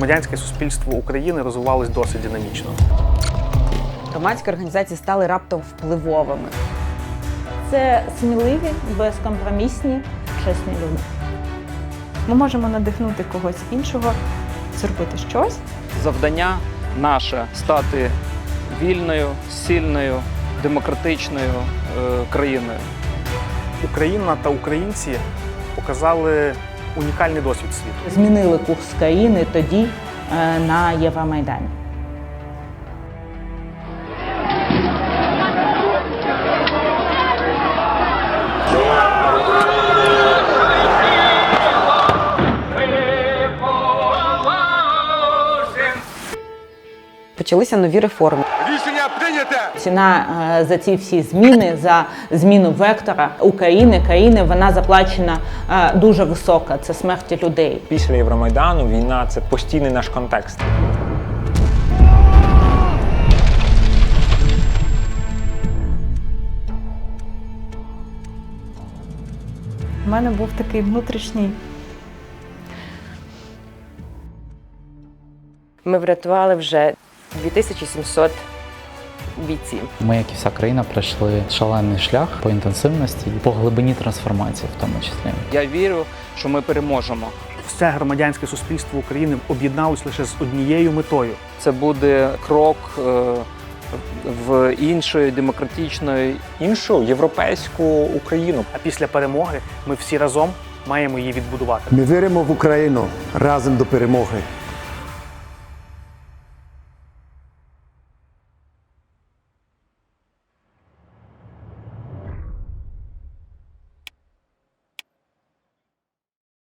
громадянське суспільство України розвивалось досить динамічно. Громадські організації стали раптом впливовими. Це сміливі, безкомпромісні, чесні люди. Ми можемо надихнути когось іншого зробити щось. Завдання наше стати вільною, сильною, демократичною е, країною. Україна та українці показали унікальний досвід світу. Змінили курс країни тоді е, на Євромайдані. Почалися нові реформи. Рішення прийняте! Ціна е, за ці всі зміни, за зміну вектора України, країни, вона заплачена е, дуже висока. Це смерті людей. Після Євромайдану війна це постійний наш контекст. У мене був такий внутрішній Ми врятували вже 2700 бійців. Ми, як і вся країна, пройшли шалений шлях по інтенсивності і по глибині трансформації, в тому числі. Я вірю, що ми переможемо. Все громадянське суспільство України об'єдналось лише з однією метою Це буде крок е, в іншої демократичної Іншу європейську Україну. А після перемоги ми всі разом маємо її відбудувати. Ми віримо в Україну разом до перемоги.